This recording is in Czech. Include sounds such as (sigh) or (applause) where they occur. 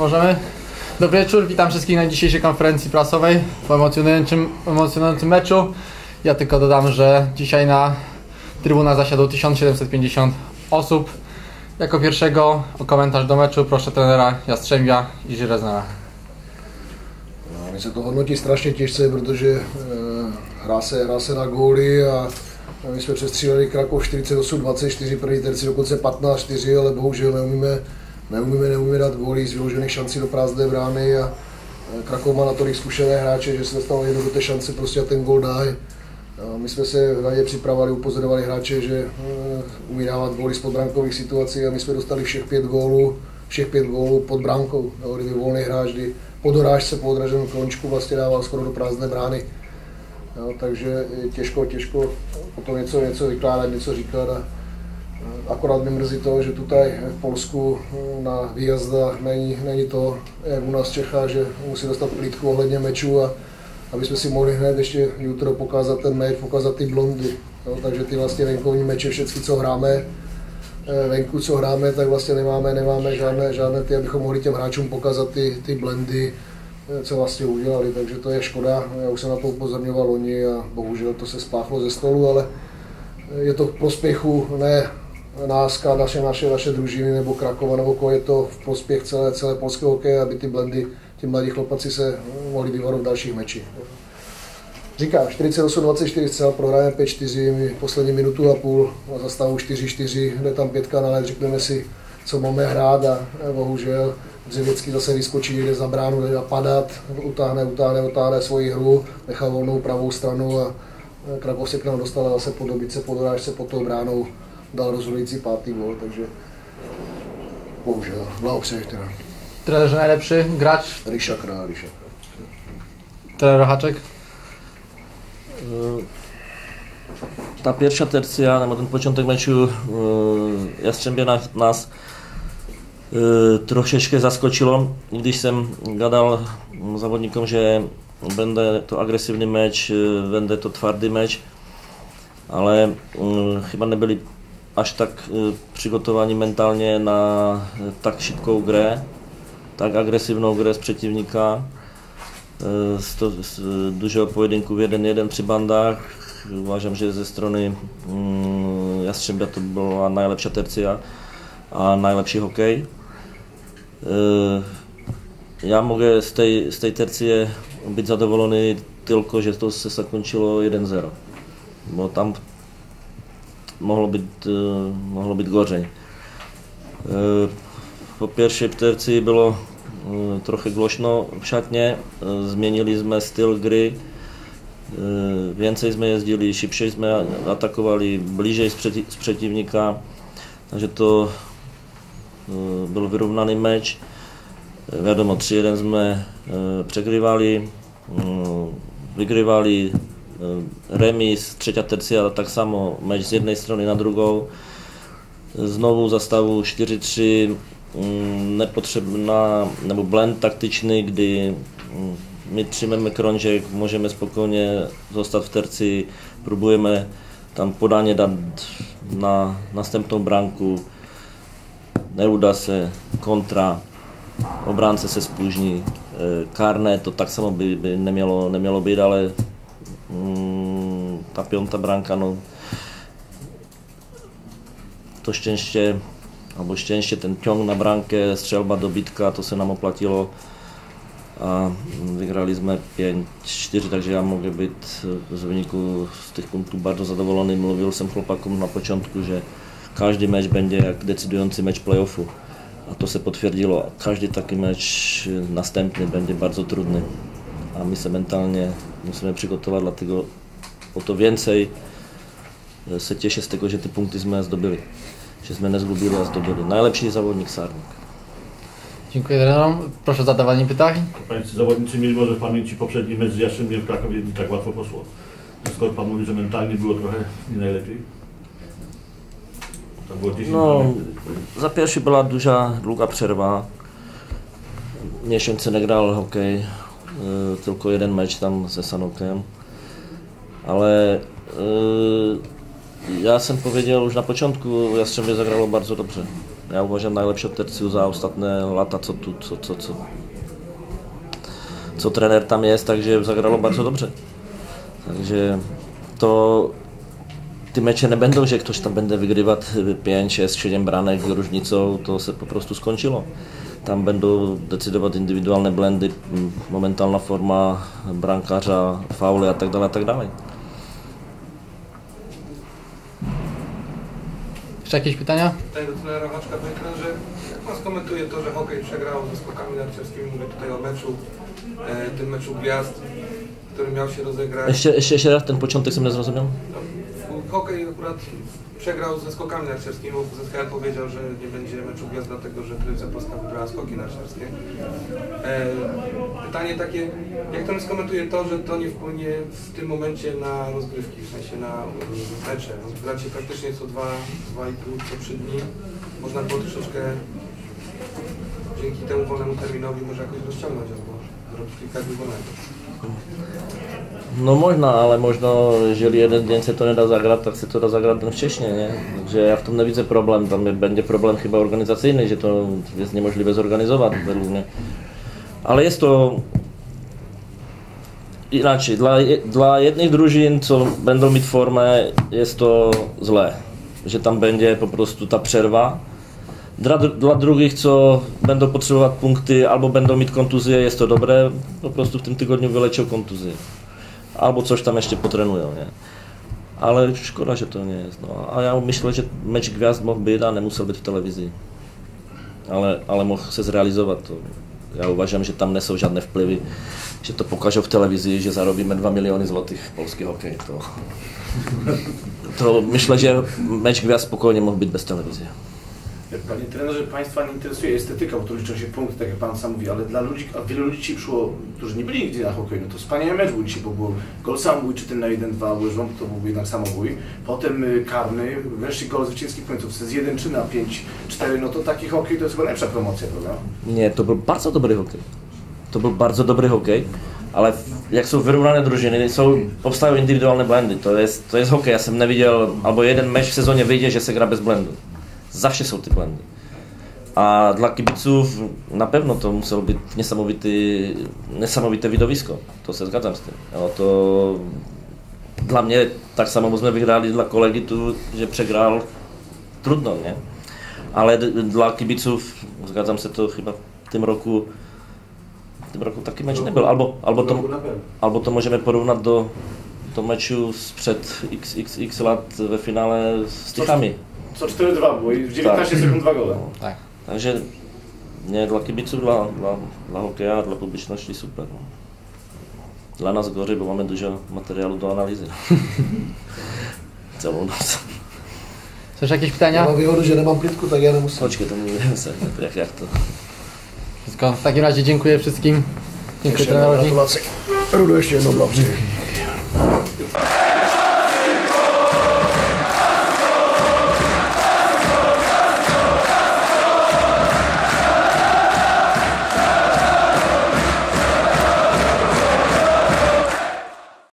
Możemy? Dobry wieczór, witam wszystkich na dzisiejszej konferencji prasowej po emocjonującym, emocjonującym meczu. Ja tylko dodam, że dzisiaj na trybunach zasiadło 1750 osób. Jako pierwszego o komentarz do meczu proszę trenera Jastrzębia i Żyreznera. No, my se to hodnotí strašně těžce, protože e, hrá, se, hrá se na góly a my jsme přestříleli Krakov 48-24, první terci dokonce 15-4, ale bohužel neumíme, neumíme, neumíme dát góly z vyložených šancí do prázdné brány a e, Krakov má natolik zkušené hráče, že se dostalo jedno do té šance prostě a ten gól dá. My jsme se na ně připravovali, upozorovali hráče, že uh, umí dávat góly z podbrankových situací a my jsme dostali všech pět gólů, všech pět gólů pod brankou. Jo, kdyby volný hráč, kdy po dorážce, po odraženém končku vlastně dával skoro do prázdné brány. Jo, takže těžko, těžko o tom něco, něco vykládat, něco říkat. A, akorát mě mrzí to, že tutaj v Polsku na výjazdách není, není to, jak u nás v Čechách, že musí dostat plítku ohledně mečů a aby jsme si mohli hned ještě jutro pokázat ten meč, pokázat ty blondy. Jo, takže ty vlastně venkovní meče, všechny, co hráme, venku, co hráme, tak vlastně nemáme, nemáme žádné, žádné ty, abychom mohli těm hráčům pokázat ty, ty blendy, co vlastně udělali, takže to je škoda. Já už jsem na to upozorňoval loni a bohužel to se spáchlo ze stolu, ale je to v prospěchu ne nás, naše, naše, naše družiny nebo Krakova, nebo koho je to v prospěch celé, celé polské hokeje, aby ty blendy, ty mladí chlapci se mohli vyvarovat v dalších mečích. Říkám, 48-24 střel, prohrajeme 5-4, my poslední minutu a půl na zastavu 4-4, jde tam pětka na led, řekneme si, co máme hrát a bohužel Dřevěcký zase vyskočí, jde za bránu, jde padat, utáhne, utáhne, utáhne svoji hru, nechá volnou pravou stranu a Krakov se k nám dostal zase po dobice, po dorážce, pod tou bránou dal rozhodující pátý gol, takže bohužel, blahopřeji teda. Trenerze najlepší, gracz, Ryša Král, Ryša trener Haczek. ta pierwsza tercja, nebo ten początek meczu Jastrzębie na, nás e, trošičkę zaskočilo, když jsem gadal zawodnikom, že będzie to agresywny mecz, będzie to twardy mecz, ale e, chyba nebyli až tak przygotowani mentalnie na tak szybką grę, tak agresywną grę z przeciwnika. Z, to, z dużego pojedynku 1-1 przy bandách. Uważam, že ze strany mm, Jastrzębia to byla najlepší tercia a najlepší hokej. Já mogę z tej, z tej tercie být zadowolony tylko, že to se zakončilo 1-0. Bo tam mohlo být, mohlo být gorzej. Po pierwszej tercji bylo trochę głośno w szatnie, zmienili jsme styl gry, więcej jsme jezdili, szybciej jsme atakowali, bliżej z przeciwnika, takže to byl vyrovnaný meč. Wiadomo, 3-1 jsme přegrywali, wygrywali remis, trzecia tercja tak samo, mecz z jednej strony na drugą. Znowu zastawu 4-3, nepotrzebna, nebo blend taktyczny, gdy my trzymamy krążek, możemy spokojnie zostać w tercji, próbujemy tam podanie dać na następną branku, neuda se, kontra, obránce se spóźni, karné to tak samo by, by nemělo, nemělo být, ale mm, ta piąta branka, no to szczęście, albo szczęście, ten ciąg na brankę, strzelba do bitka, to se nam oplatilo a wygrali jsme 5-4, takže já mogę být z wyniku z tych punktów bardzo zadowolony. Mluvil jsem chłopakom na początku, že každý meč będzie jak decydujący mecz playoffu. A to se potvrdilo. Každý taki mecz następny będzie bardzo trudny. A my se mentalnie musíme přigotovat, dlatego o to więcej se cieszę z tego, že ty punkty jsme zdobili. Že jsme nezgubili a zdobili. Najlepší zawodnik Sarnik. Dziękuję trenerom. Proszę o zadawanie pytań. Pańscy zawodnicy mieli może w pamięci poprzedni mecz z Jastrzębiem w Krakowie nie tak łatwo poszło. Skoro Pan mówi, że mentalnie było trochę nie najlepiej? To było 10 No, za pierwszy była duża, długa przerwa. Miesiąc nie grał hokej, tylko jeden mecz tam ze Sanokiem. Ale y, ja jsem powiedział już na początku, Jastrzębie zagrało bardzo dobrze. ja uważam najlepszą tercję za ostatnie lata, co tu, co, co, co, co trener tam jest, takže zagralo bardzo dobrze. Takže to ty mecze nie będą, że ktoś tam będzie wygrywać 5, 6, 7 branek różnicą, to się po prostu skończyło. Tam będą decydować indywidualne blendy, momentalna forma brankarza, faule a tak a tak. Jeszcze jakieś pytania? Pytanie do trenera Waczka, panie trenerze, jak pan skomentuje to, że hokej przegrał ze skokami narciarskimi, mówię tutaj o meczu, e, tym meczu gwiazd, który miał się rozegrać. Jeszcze, jeszcze, jeszcze raz ten początek sobie zrozumiał? No, hokej akurat przegrał ze skokami narciarskimi, bo ZKL powiedział, że nie będzie meczu gwiazd, dlatego że Trójca Polska wybrała skoki narciarskie. E, pytanie takie, jak pan skomentuje to, że to nie wpłynie w tym momencie na rozgrywki, w sensie na mecze. Rozgrywacie praktycznie co dwa, dwa i pół, co trzy dni. Można było troszeczkę dzięki temu wolnemu terminowi może jakoś rozciągnąć albo zrobić kilka dni wolnego. No można, ale można, jeżeli jeden dzień się to nie da zagrać, tak się to da zagrać ten wcześniej, nie? Także ja w tym nie widzę problem, tam będzie problem chyba organizacyjny, że to jest niemożliwe zorganizować według mnie. Ale jest to inaczej, dla, je- dla jednych drużyn, co będą mieć formę, jest to źle, że tam będzie po prostu ta przerwa. Dla, dla drugich, co będą potrzebować punkty albo będą mieć kontuzję, jest to dobre, po prostu w tym tygodniu kontuzję albo coś tam jeszcze potrenują, nie? Ale szkoda, że to jest. No. A ja myślę, że mecz gwiazd mógł być dany, musiał być w telewizji. Ale, ale mógł się zrealizować. To ja uważam, że tam są żadne wpływy. Że to pokażą w telewizji, że zarobimy 2 miliony złotych w polski hokej. To, to myślę, że mecz gwiazd spokojnie mógł być bez telewizji. Panie trenerze, Państwa nie interesuje estetyka, bo to liczą się punkty, tak jak Pan sam mówi, ale dla ludzi, a wielu ludzi przyszło, którzy nie byli nigdy na hokeju, no to wspaniały mecz był dzisiaj, bo był gol samobój, czy ten na 1-2, łyżą, to był jednak samobój, potem y, karny, wreszcie gol zwycięski w końcówce z 1-3 na 5-4, no to taki hokej to jest chyba lepsza promocja, prawda? Nie, to był bardzo dobry hokej. To był bardzo dobry hokej, ale jak są wyrównane drużyny, są, powstają indywidualne blendy. To jest, to jest hokej. Ja sam nie widział, albo jeden mecz w sezonie wyjdzie, że się gra bez blendu. Zawsze są te blendy. A dla kibiców na pewno to musiało być niesamowity, niesamowite widowisko. To się zgadzam z tym. No to dla mnie tak samo byśmy wygrali dla kolegi tu, że przegrał trudno, nie? Ale dla kibiców, zgadzam się, to chyba w tym roku w tym roku taki mecz nie był. Albo, albo, to, albo to możemy porównać do, do meczu sprzed XXX lat we finale z Tychami. Co 4-2 było i w 19 sekund dwa gole. Tak. Także nie dla kibiców, dla, dla, dla hokeja, dla publiczności super. No. Dla nas gorzej, bo mamy dużo materiału do analizy. (laughs) Całą noc. Są jeszcze jakieś Ja pytania? mám výhodu, že nemám plitku, tak já nemusím. Chodźcie, to nie wiem, (laughs) jak, jak to. Wszystko. W takim razie dziękuję wszystkim. Dziękuję trenerowi. Rudo ještě jednou blahopřeji.